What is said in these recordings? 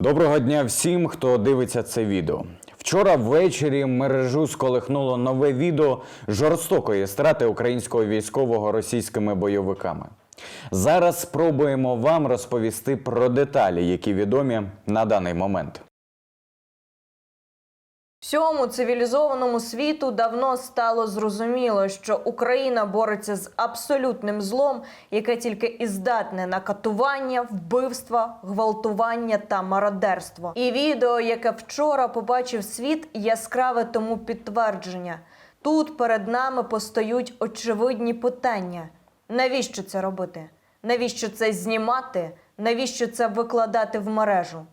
Доброго дня всім, хто дивиться це відео. Вчора ввечері мережу сколихнуло нове відео жорстокої страти українського військового російськими бойовиками. Зараз спробуємо вам розповісти про деталі, які відомі на даний момент. Всьому цивілізованому світу давно стало зрозуміло, що Україна бореться з абсолютним злом, яке тільки і здатне на катування, вбивства, гвалтування та мародерство. І відео, яке вчора побачив світ, яскраве тому підтвердження. Тут перед нами постають очевидні питання: навіщо це робити? Навіщо це знімати? Навіщо це викладати в мережу?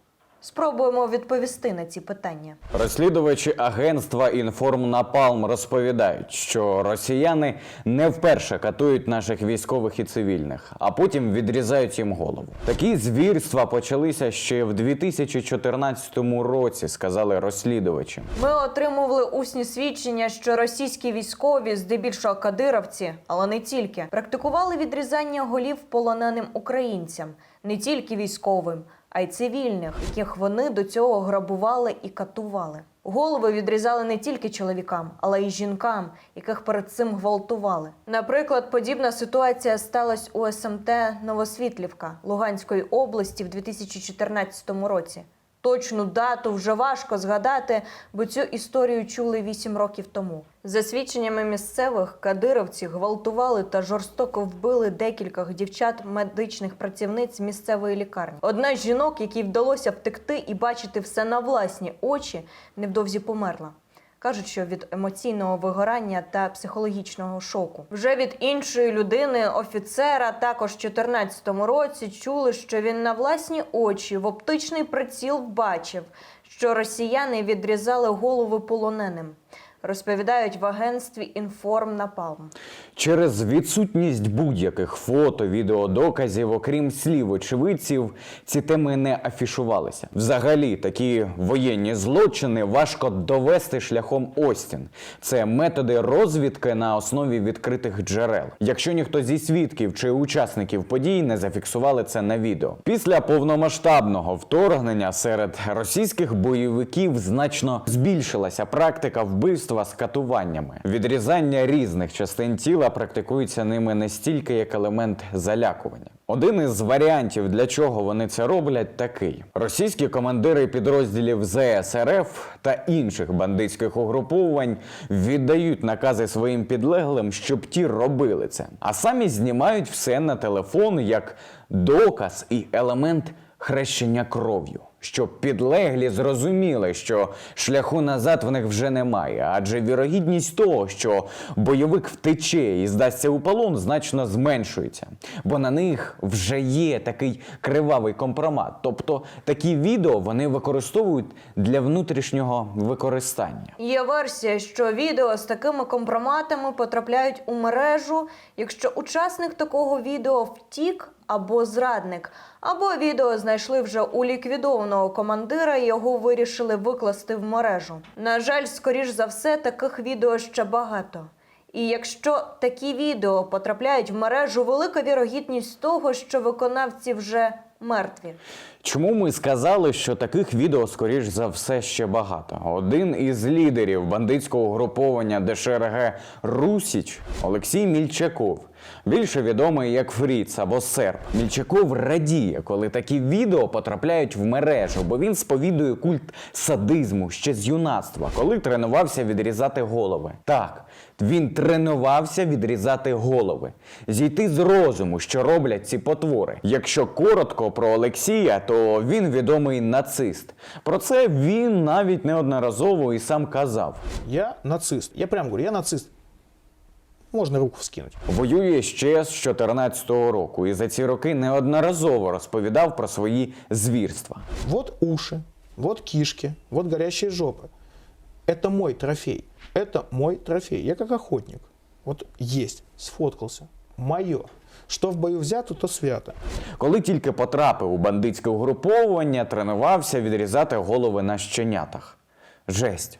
Спробуємо відповісти на ці питання. Розслідувачі агентства «Інформнапалм» розповідають, що росіяни не вперше катують наших військових і цивільних, а потім відрізають їм голову. Такі звірства почалися ще в 2014 році, сказали розслідувачі. Ми отримували усні свідчення, що російські військові, здебільшого кадировці, але не тільки, практикували відрізання голів полоненим українцям, не тільки військовим, а й цивільних, яких вони до цього грабували і катували. Голови відрізали не тільки чоловікам, але й жінкам, яких перед цим гвалтували. Наприклад, подібна ситуація сталася у СМТ Новосвітлівка Луганської області в 2014 році. Точну дату вже важко згадати, бо цю історію чули вісім років тому. За свідченнями місцевих, кадировці гвалтували та жорстоко вбили декількох дівчат медичних працівниць місцевої лікарні. Одна з жінок, якій вдалося втекти і бачити все на власні очі, невдовзі померла. Кажуть, що від емоційного вигорання та психологічного шоку. Вже від іншої людини, офіцера, також в 2014 році чули, що він на власні очі в оптичний приціл бачив, що росіяни відрізали голови полоненим. Розповідають в агентстві «Інформнапалм». Через відсутність будь-яких фото, відеодоказів, окрім слів очевидців, ці теми не афішувалися. Взагалі, такі воєнні злочини важко довести шляхом Остін. Це методи розвідки на основі відкритих джерел. Якщо ніхто зі свідків чи учасників подій не зафіксували це на відео. Після повномасштабного вторгнення серед російських бойовиків значно збільшилася практика вбивства з катуваннями. Відрізання різних частин тіла практикується ними не стільки як елемент залякування. Один із варіантів, для чого вони це роблять, такий: російські командири підрозділів ЗСРФ та інших бандитських угруповань віддають накази своїм підлеглим, щоб ті робили це, а самі знімають все на телефон як доказ і елемент хрещення кров'ю. Щоб підлеглі зрозуміли, що шляху назад в них вже немає, адже вірогідність того, що бойовик втече і здасться у полон, значно зменшується, бо на них вже є такий кривавий компромат. Тобто такі відео вони використовують для внутрішнього використання. Є версія, що відео з такими компроматами потрапляють у мережу, якщо учасник такого відео втік або зрадник, або відео знайшли вже у ліквідованого командира його вирішили викласти в мережу. На жаль, скоріш за все, таких відео ще багато. І якщо такі відео потрапляють в мережу, велика вірогідність того, що виконавці вже мертві. Чому ми сказали, що таких відео, скоріш за все, ще багато? Один із лідерів бандитського угруповання ДШРГ Русіч Олексій Мільчаков, більше відомий як Фріц або Серб. Мільчаков радіє, коли такі відео потрапляють в мережу, бо він сповідує культ садизму ще з юнацтва, коли тренувався відрізати голови. Так, він тренувався відрізати голови, зійти з розуму, що роблять ці потвори. Якщо коротко про Олексія, то він відомий нацист. Про це він навіть неодноразово і сам казав. Я нацист. Я прям говорю, я нацист Можно руку вскинуть. Воює ще з 2014 року і за ці роки неодноразово розповідав про свої звірства. Вот уши, вот кишки, вот горящие жопы. Это мой трофей. Это мой трофей. Я как охотник. Вот есть, сфоткался. Мое. Что в бою взято, то свято. Коли тільки потрапив у бандитське угруповання, тренувався відрізати голови на щенятах. Жесть.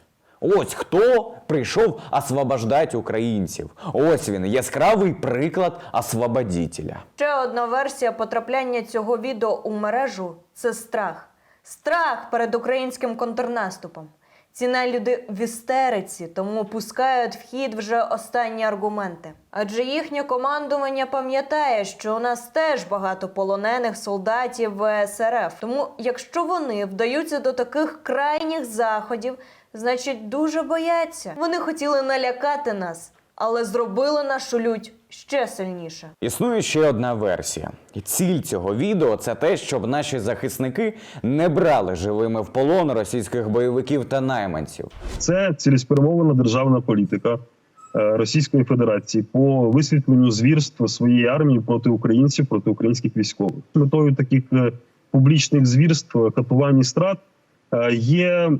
Ось хто прийшов освобождати українців. Ось він, яскравий приклад освободителя. Ще одна версія потрапляння цього відео у мережу це страх. Страх перед українським контрнаступом. Ціна люди в істериці, тому пускають в хід вже останні аргументи. Адже їхнє командування пам'ятає, що у нас теж багато полонених солдатів ВСРФ. Тому, якщо вони вдаються до таких крайніх заходів, значить дуже бояться. Вони хотіли налякати нас, але зробили нашу лють ще сильніше. Існує ще одна версія. Ціль цього відео це те, щоб наші захисники не брали живими в полон російських бойовиків та найманців. Це цілеспрямована державна політика е, Російської Федерації по висвітленню звірств своєї армії проти українців, проти українських військових. Метою таких е, публічних звірств, катувань і страт є е,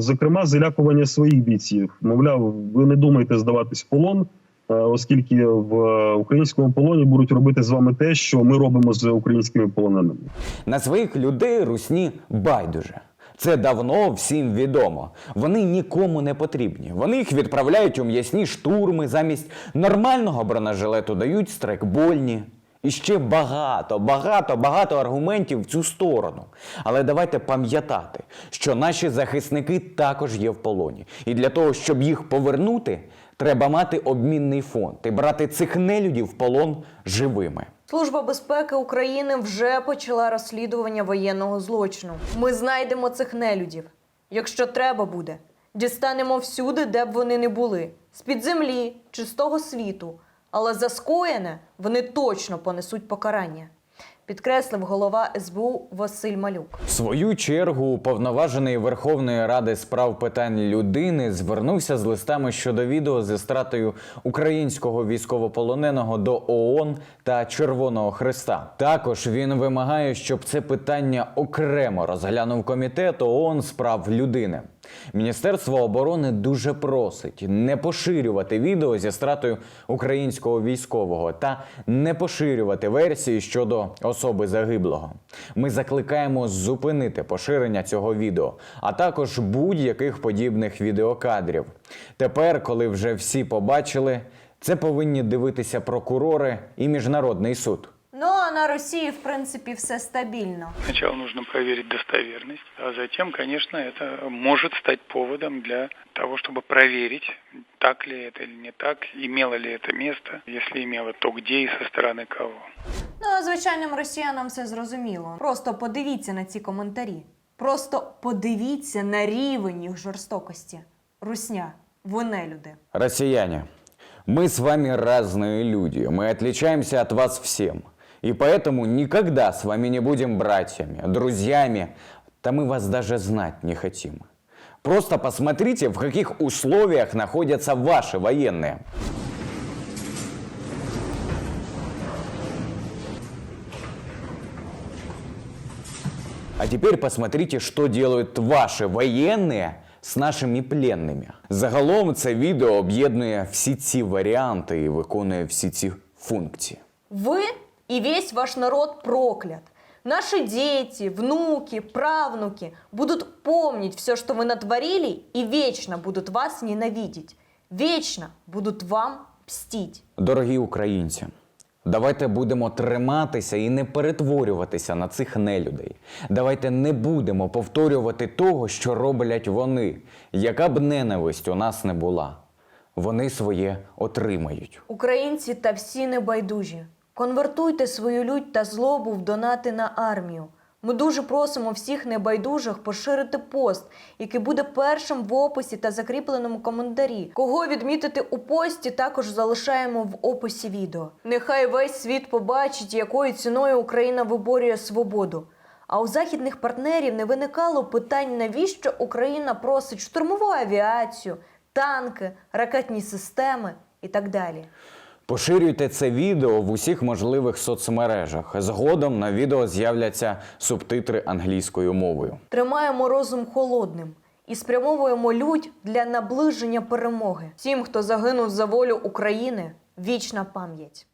зокрема залякування своїх бійців. Мовляв, ви не думайте здаватись в полон. е, Оскільки в е, українському полоні будуть робити з вами те, що ми робимо з українськими полоненими. На своїх людей русні байдуже. Це давно всім відомо. Вони нікому не потрібні. Вони їх відправляють у м'ясні штурми, замість нормального бронежилету дають страйкбольні. І ще багато, багато, багато аргументів в цю сторону. Але давайте пам'ятати, що наші захисники також є в полоні. І для того, щоб їх повернути, треба мати обмінний фонд і брати цих нелюдів в полон живими. Служба безпеки України вже почала розслідування воєнного злочину. Ми знайдемо цих нелюдів. Якщо треба буде, дістанемо всюди, де б вони не були, з-під землі чи з того світу. Але за скоєне вони точно понесуть покарання. Підкреслив голова СБУ Василь Малюк. В свою чергу уповноважений Верховної Ради з прав питань людини звернувся з листами щодо відео зі стратою українського військовополоненого до ООН та Червоного Христа. Також він вимагає, щоб це питання окремо розглянув комітет ООН з прав людини. Міністерство оборони дуже просить не поширювати відео зі стратою українського військового та не поширювати версії щодо особи загиблого. Ми закликаємо зупинити поширення цього відео, а також будь-яких подібних відеокадрів. Тепер, коли вже всі побачили, це повинні дивитися прокурори і міжнародний суд Ну а на Росії, в принципі, все стабільно. Сначала нужно проверить достоверность, а затем, конечно, это может стать поводом для того, чтобы проверить, так ли это или не так, имело ли это место, если имело, то где и со стороны кого. Ну, а звичайним росіянам все зрозуміло. Просто подивіться на ці коментарі. Просто подивіться на рівень їх жорстокості. Русня, ви не люди. Россияне, мы с вами разные люди, мы отличаемся от вас всем. И поэтому никогда с вами не будем братьями, друзьями, да мы вас даже знать не хотим. Просто посмотрите, в каких условиях находятся ваши военные. А теперь посмотрите, что делают ваші воєнні з нашими пленними. Загалом це відео об'єднує всі ці варіанти і виконує всі ці функції. Вы и весь ваш народ проклят. Наши дети, внуки, правнуки будут помнить все, что вы натворили, и вечно будут вас ненавидеть. Вечно будут вам мстить. Дорогі українці, давайте будемо триматися і не перетворюватися на цих нелюдей. Давайте не будемо повторювати того, що роблять вони, яка б ненависть у нас не була. Вони своє отримають. Українці та всі небайдужі. Конвертуйте свою лють та злобу в донати на армію. Ми дуже просимо всіх небайдужих поширити пост, який буде першим в описі та закріпленому коментарі. Кого відмітити у пості, також залишаємо в описі відео. Нехай весь світ побачить, якою ціною Україна виборює свободу. А у західних партнерів не виникало питань, навіщо Україна просить штурмову авіацію, танки, ракетні системи і так далі. Поширюйте це відео в усіх можливих соцмережах. Згодом на відео з'являться субтитри англійською мовою. Тримаємо розум холодним і спрямовуємо лють для наближення перемоги. Всім, хто загинув за волю України, вічна пам'ять.